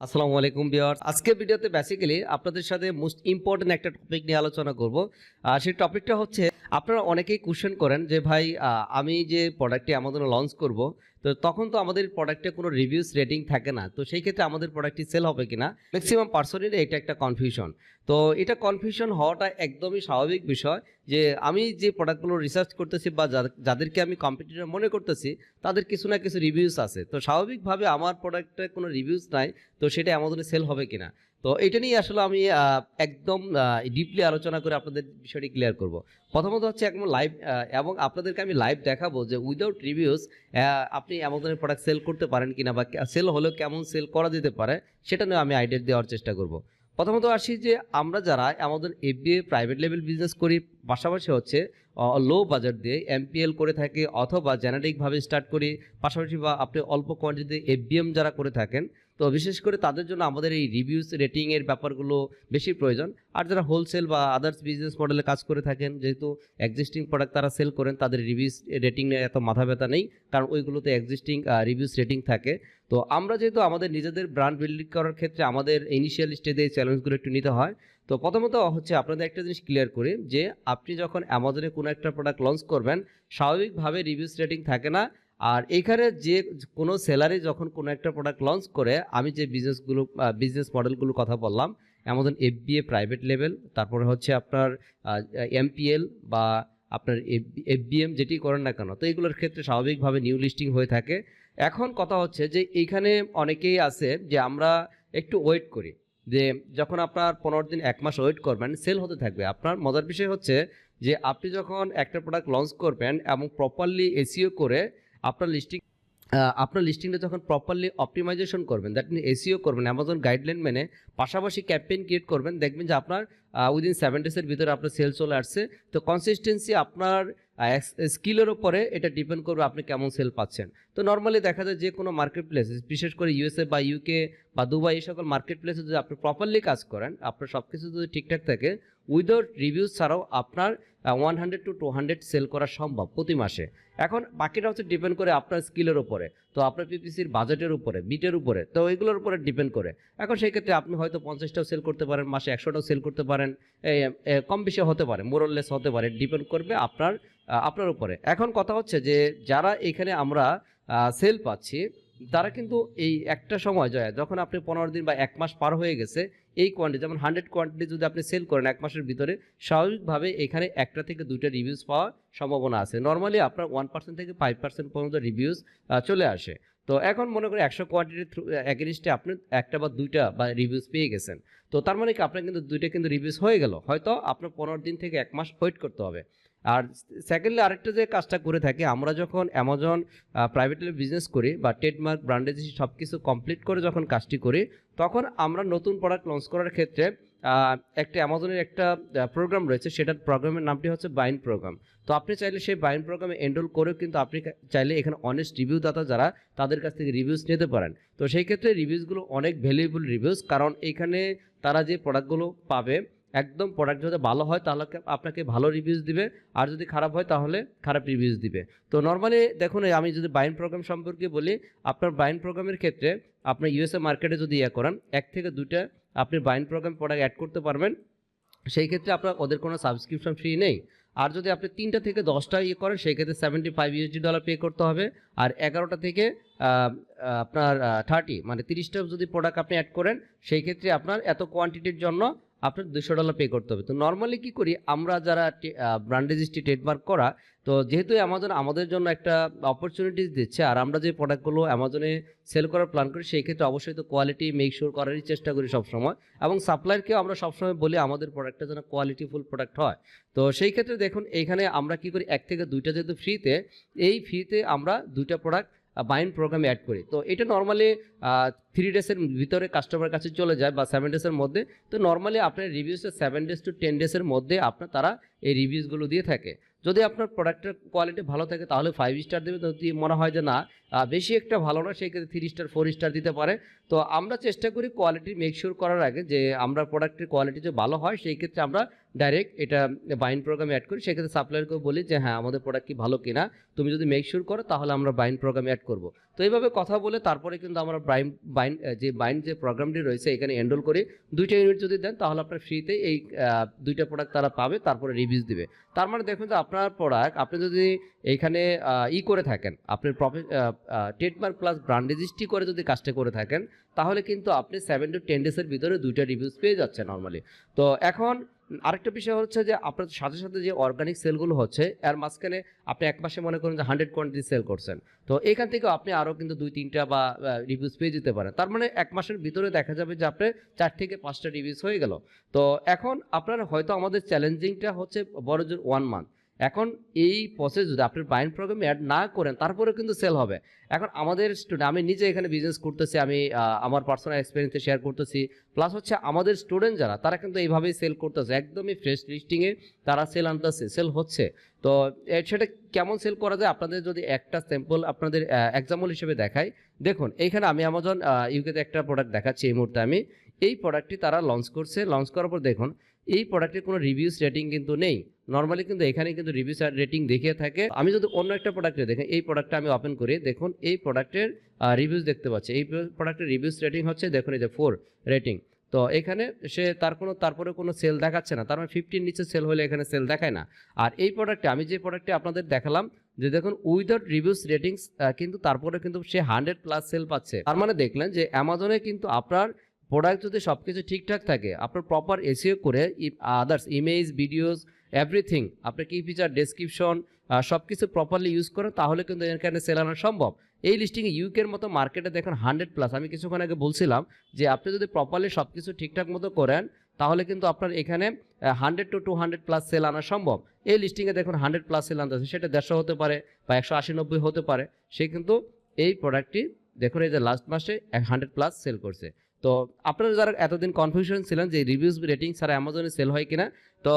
আসসালামু আলাইকুম বিয়ার আজকের ভিডিওতে বেসিক্যালি আপনাদের সাথে মোস্ট ইম্পর্টেন্ট একটা টপিক নিয়ে আলোচনা করব। আর সেই টপিকটা হচ্ছে, আপনারা অনেকেই কোশ্চেন করেন যে ভাই আমি যে প্রোডাক্টটি আমাদের লঞ্চ করব তো তখন তো আমাদের প্রোডাক্টে কোনো রিভিউস রেটিং থাকে না। তো সেই ক্ষেত্রে আমাদের প্রোডাক্টটি সেল হবে কিনা ম্যাক্সিমাম পার্সনের এটা একটা কনফিউশন তো এটা কনফিউশন হওয়াটা একদমই স্বাভাবিক বিষয় যে আমি যে প্রোডাক্টগুলো রিসার্চ করতেছি বা যাদের- যাদেরকে আমি কম্পিটিটর মনে করতেছি, তাদের কিছু না কিছু রিভিউস আছে। তো স্বাভাবিকভাবে আমার প্রোডাক্টে কোনো রিভিউস নাই, তো সেটা অ্যামাজনে সেল হবে কিনা। তো এটা নিয়ে আসলে আমি একদম ডিপলি আলোচনা করে আপনাদের বিষয়টি ক্লিয়ার করব। প্রথমত হচ্ছে একদম লাইভ এবং আপনাদেরকে আমি লাইভ দেখাবো যে উইদাউট রিভিউস আপনি অ্যামাজনের প্রোডাক্ট সেল করতে পারেন কিনা বা সেল হলেও কেমন সেল করা যেতে পারে, সেটা নিয়ে আমি আইডিয়া দেওয়ার চেষ্টা করব। প্রথমত আসি যে, আমরা যারা Amazon FBA private level business করি, পাশাপাশি হচ্ছে লো বাজার দিয়ে এমপিএল করে থাকি অথবা জেনারিকভাবে স্টার্ট করি, পাশাপাশি বা আপনি অল্প কোয়ান্টিটিতে এফবিএম যারা করে থাকেন তো বিশেষ করে তাদের জন্য আমাদের এই রিভিউস রেটিংয়ের ব্যাপারগুলো বেশি প্রয়োজন। আর যারা হোলসেল বা আদার্স বিজনেস মডেলে কাজ করে থাকেন, যেহেতু এক্সিস্টিং প্রোডাক্ট তারা সেল করেন, তাদের রিভিউস রেটিং নিয়ে এত মাথা ব্যথা নেই, কারণ ওইগুলোতে এক্সিস্টিং রিভিউস রেটিং থাকে। তো আমরা যেহেতু আমাদের নিজেদের ব্র্যান্ড বিল্ডিং করার ক্ষেত্রে আমাদের ইনিশিয়াল স্টেজে এই চ্যালেঞ্জগুলো একটু নিতে হয়, তো প্রথমত হচ্ছে আপনাদের একটা জিনিস ক্লিয়ার করি, যে আপনি যখন অ্যামাজনে কোনো একটা প্রোডাক্ট লঞ্চ করবেন, স্বাভাবিকভাবে রিভিউস রেটিং থাকে না। আর এইখানে যে কোনো সেলারে যখন কোনো একটা প্রোডাক্ট লঞ্চ করে, আমি যে বিজনেসগুলো বিজনেস মডেলগুলো কথা বললাম অ্যামাজন এফবিএ প্রাইভেট লেভেল তারপরে হচ্ছে আপনার এমপিএল বা আপনার এফবিএম যেটি করেন না কেন, তো এগুলোর ক্ষেত্রে স্বাভাবিকভাবে নিউ লিস্টিং হয়ে থাকে। এখন কথা হচ্ছে যে এইখানে অনেকেই আছে যে আমরা একটু ওয়েট করি, যে যখন আপনার পনেরো দিন, এক মাস ওয়েট করবেন সেল হতে থাকবে। আপনার মজার বিষয় হচ্ছে যে আপনি যখন একটা প্রোডাক্ট লঞ্চ করবেন এবং প্রপারলি এসিও করে আপনার লিস্টিং আপনার লিস্টিংটা যখন প্রপারলি অপটিমাইজেশন করবেন দ্যাট মিন এসিও করবেন অ্যামাজন গাইডলাইন মেনে পাশাপাশি ক্যাম্পেইন ক্রিয়েট করবেন, দেখবেন যে আপনার উইদিন সেভেন ডেজের ভিতরে আপনার সেল চলে আসছে। তো কনসিস্টেন্সি আপনার স্কিলের ওপরে এটা ডিপেন্ড করবে আপনি কেমন সেল পাচ্ছেন। তো নর্মালি দেখা যায় যে কোনো মার্কেট প্লেসে বিশেষ করে ইউএসএ বা ইউকে বা দুবাই, এই সকল মার্কেট প্লেসে যদি আপনি প্রপারলি কাজ করেন, আপনার সব কিছু যদি ঠিকঠাক থাকে উইদাউট রিভিউজ ছাড়াও আপনার one hundred to two hundred sell করা সম্ভব প্রতি মাসে। এখন বাকিটা হচ্ছে ডিপেন্ড করে আপনার স্কিলের উপরে। তো আপনার পিপিসির বাজেটের উপরে বিটের উপরে, তো এগুলোর উপরে ডিপেন্ড করে। এখন সেই ক্ষেত্রে আপনি হয়তো পঞ্চাশটাও সেল করতে পারেন, মাসে একশোটাও সেল করতে পারেন কম বেশি হতে পারে মোরললেস হতে পারে ডিপেন্ড করবে আপনার আপনার উপরে। এখন কথা হচ্ছে যে, যারা এখানে আমরা সেল পাচ্ছি তারা কিন্তু এই একটা সময় যায়, যখন আপনি পনেরো দিন বা এক মাস পার হয়ে গেছে, এই কোয়ান্টিটি যেমন হান্ড্রেড কোয়ান্টিটি যদি আপনি সেল করেন এক মাসের ভিতরে, স্বাভাবিকভাবে এখানে একটা থেকে দুইটা রিভিউজ পাওয়ার সম্ভাবনা আছে। নর্মালি আপনার ওয়ান পার্সেন্ট থেকে ফাইভ পার্সেন্ট পর্যন্ত রিভিউজ চলে আসে। তো এখন মনে করি একশো কোয়ান্টিটির থ্রু অ্যাগেনিস্টে আপনি একটা বা দুইটা বা রিভিউজ পেয়ে গেছেন। তো তার মানে কি, আপনার কিন্তু দুইটা কিন্তু রিভিউজ হয়ে গেল। হয়তো আপনার পনেরো দিন থেকে এক মাস ওয়েট করতে হবে। আর সেকেন্ডলি আরেকটা যে কাজটা করে থাকি, আমরা যখন অ্যামাজন প্রাইভেট বিজনেস করি বা ট্রেডমার্ক ব্র্যান্ডেজ সব কিছু কমপ্লিট করে যখন কাজটি করি, তখন আমরা নতুন প্রোডাক্ট লঞ্চ করার ক্ষেত্রে একটা অ্যামাজনের একটা প্রোগ্রাম রয়েছে, সেটার প্রোগ্রামের নামটি হচ্ছে বাইন প্রোগ্রাম তো আপনি চাইলে সেই বাইন প্রোগ্রামে এনরোল করেও কিন্তু আপনি চাইলে এখানে অনেস্ট রিভিউ দাতা যারা, তাদের কাছ থেকে রিভিউস নিতে পারেন। তো সেই ক্ষেত্রে রিভিউসগুলো অনেক ভ্যালুয়েবল রিভিউস কারণ এখানে তারা যে প্রোডাক্টগুলো পাবে একদম প্রোডাক্ট যদি ভালো হয়, তাহলে আপনাকে ভালো রিভিউজ দিবে। আর যদি খারাপ হয়, তাহলে খারাপ রিভিউজ দিবে। তো নর্মালি দেখুন আমি যদি বাইন প্রোগ্রাম সম্পর্কে বলি, আপনার বাইন প্রোগ্রামের ক্ষেত্রে আপনার ইউএসএ মার্কেটে যদি ইয়ে করেন, এক থেকে দুইটা আপনি বাইন প্রোগ্রাম প্রোডাক্ট অ্যাড করতে পারবেন। সেই ক্ষেত্রে আপনার ওদের কোনো সাবস্ক্রিপশন ফ্রি নেই। আর যদি আপনি তিনটা থেকে দশটা ইয়ে করেন, সেই ক্ষেত্রে seventy five USD dollar pay করতে হবে। আর এগারোটা থেকে আপনার থার্টি মানে তিরিশটা যদি প্রোডাক্ট আপনি অ্যাড করেন, সেই ক্ষেত্রে আপনার এত কোয়ান্টিটির জন্য আপনার দুশো ডলার পে করতে হবে। তো নর্মালি কি করি, আমরা যারা ব্র্যান্ড রেজিস্ট্রি ট্রেডমার্ক করা, তো যেহেতু অ্যামাজন আমাদের জন্য একটা অপরচুনিটিস দিচ্ছে, আর আমরা যে প্রোডাক্টগুলো অ্যামাজনে সেল করার প্ল্যান করি, সেই ক্ষেত্রে অবশ্যই তো কোয়ালিটি মেক শিওর করারই চেষ্টা করি সবসময়। এবং সাপ্লায়ারকেও আমরা সবসময় বলি, আমাদের প্রোডাক্টটা যেন কোয়ালিটিফুল প্রোডাক্ট হয়। তো সেই ক্ষেত্রে দেখুন, এইখানে আমরা কি করি, এক থেকে দুইটা যেহেতু ফ্রিতে এই ফ্রিতে আমরা দুইটা প্রোডাক্ট বাইন প্রোগ্রামে অ্যাড করি। তো এটা নর্মালি থ্রি ডেসের ভিতরে কাস্টমার কাছে চলে যায় বা সেভেন ডেসের মধ্যে। তো নর্মালি আপনার রিভিউসটা সেভেন ডেস টু টেন ডেসের মধ্যে আপনার তারা এই রিভিউসগুলো দিয়ে থাকে। যদি আপনার প্রোডাক্টের কোয়ালিটি ভালো থাকে, তাহলে ফাইভ স্টার দেবে। যদি মনে হয় যে না বেশি একটা ভালো না, সেই ক্ষেত্রে থ্রি স্টার ফোর স্টার দিতে পারে। তো আমরা চেষ্টা করি কোয়ালিটি মেকশিওর করার আগে যে আমরা প্রোডাক্টের কোয়ালিটি যে ভালো হয়, সেই ক্ষেত্রে আমরা ডাইরেক্ট এটা বাইন প্রোগ্রামে অ্যাড করি। সেক্ষেত্রে সাপ্লায়ারকে বলি যে হ্যাঁ আমাদের প্রোডাক্ট কি ভালো কিনা? তুমি যদি মেক শিওর করো, তাহলে আমরা বাইন প্রোগ্রামে অ্যাড করব। তো এইভাবে কথা বলে তারপরে কিন্তু আমরা বাইন বাইন যে বাইন যে প্রোগ্রামটি রয়েছে, এখানে এনরোল করে। দুইটা ইউনিট যদি দেন, তাহলে আপনার ফ্রিতে এই দুইটা প্রোডাক্ট তারা পাবে, তারপরে রিভিউজ দিবে। তার মানে দেখুন যে, আপনার প্রোডাক্ট আপনি যদি এইখানে ই করে থাকেন আপনি প্রফে ট্রেডমার্ক প্লাস ব্র্যান্ড রেজিস্ট্রি করে যদি কাজটা করে থাকেন, তাহলে কিন্তু আপনি সেভেন টু টেন ডেজের ভিতরে দুইটা রিভিউজ পেয়ে যাচ্ছে নর্মালি তো এখন আরেকটা বিষয় হচ্ছে যে আপনার সাথে সাথে যে অর্গানিক সেলগুলো হচ্ছে, এর মাঝখানে আপনি এক মাসে মনে করেন যে হান্ড্রেড কোয়ান্টিটি সেল করছেন। তো এখান থেকে আপনি আরও কিন্তু দুই, তিনটা বা রিভিউজ পেয়ে যেতে পারেন। তার মানে এক মাসের ভিতরে দেখা যাবে যে আপনার চার থেকে পাঁচটা রিভিউজ হয়ে গেল। তো এখন আপনার হয়তো আমাদের চ্যালেঞ্জিংটা হচ্ছে বড় ওয়ান মান্থ এখন এই প্রসেস যদি আপনি বাইন প্রোগ্রামে অ্যাড না করেন তারপরে কিন্তু সেল হবে। এখন আমাদের স্টুডেন্ট আমি নিজে এখানে বিজনেস করতেছি, আমি আমার পার্সোনাল এক্সপিরিয়েন্সে শেয়ার করতেছি। প্লাস হচ্ছে আমাদের স্টুডেন্ট যারা, তারা কিন্তু এইভাবেই সেল করতেছে, একদমই ফ্রেশ লিস্টিংয়ে তারা সেল আনতেছে সেল হচ্ছে। তো সেটা কেমন সেল করা যায়? আপনাদের যদি একটা স্যাম্পল আপনাদের এক্সাম্পল হিসেবে দেখাই। দেখুন, এইখানে আমি আমাজন ইউকেতে একটা প্রোডাক্ট দেখাচ্ছি এই মুহূর্তে আমি। এই প্রোডাক্টটি তারা লঞ্চ করছে। লঞ্চ করার পর দেখুন এই প্রোডাক্টের কোনো রিভিউস রেটিং কিন্তু নেই। নর্মালি কিন্তু এখানে কিন্তু রিভিউস রেটিং দেখিয়ে থাকে। আমি যদি অন্য একটা প্রোডাক্টে দেখেন, এই প্রোডাক্টটা আমি ওপেন করি, দেখুন, এই প্রোডাক্টের রিভিউস দেখতে পাচ্ছি। এই প্রোডাক্টের রিভিউস রেটিং হচ্ছে, দেখুন, এই যে ফোর রেটিং তো এখানে সে তার কোনো তারপরে কোনো সেল দেখাচ্ছে না। তার মানে ফিফটির নিচে সেল হলে এখানে সেল দেখায় না। আর এই প্রোডাক্টে আমি যে প্রোডাক্টে আপনাদের দেখালাম, যে দেখুন উইদাউট রিভিউস রেটিংস কিন্তু তারপরে কিন্তু সে হান্ড্রেড প্লাস সেল পাচ্ছে। তার মানে দেখলেন যে অ্যামাজনে কিন্তু আপনার প্রোডাক্ট যদি সব কিছু ঠিকঠাক থাকে, আপনার প্রপার এসিও করে আদার্স ইমেজ ভিডিওস এভরিথিং আপনার কি ফিচার ডেসক্রিপশন সব কিছু প্রপারলি ইউজ করেন, তাহলে কিন্তু এখানে সেল আনা সম্ভব। এই লিস্টিংয়ে ইউকের মতো মার্কেটে দেখুন হান্ড্রেড প্লাস আমি কিছুক্ষণ আগে বলছিলাম যে আপনি যদি প্রপারলি সব কিছু ঠিকঠাক মতো করেন, তাহলে কিন্তু আপনার এখানে hundred to two hundred plus sell আনা সম্ভব। এই লিস্টিংয়ে দেখুন হান্ড্রেড প্লাস সেল আনতেছে সেটা দেড়শো হতে পারে বা একশো আশি নব্বই হতে পারে। সে কিন্তু এই প্রোডাক্টটি দেখুন এই যে লাস্ট মাসে হান্ড্রেড প্লাস সেল করছে। তো আপনারা যারা এতদিন কনফিউশন ছিলেন যে রিভিউজ রেটিং ছাড়া অ্যামাজনে সেল হয় কিনা, তো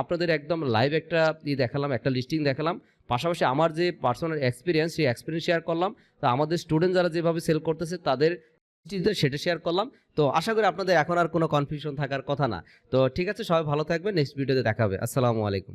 আপনাদের একদম লাইভ একটা ই দেখালাম, একটা লিস্টিং দেখালাম। পাশাপাশি আমার যে পার্সোনাল এক্সপিরিয়েন্স সেই এক্সপিরিয়েন্স শেয়ার করলাম। তো আমাদের স্টুডেন্ট যারা যেভাবে সেল করতেছে, তাদের সেটা শেয়ার করলাম। তো আশা করি আপনাদের এখন আর কোনো কনফিউশন থাকার কথা না। তো ঠিক আছে, সবাই ভালো থাকবেন। নেক্সট ভিডিওতে দেখাবে আসসালামু আলাইকুম।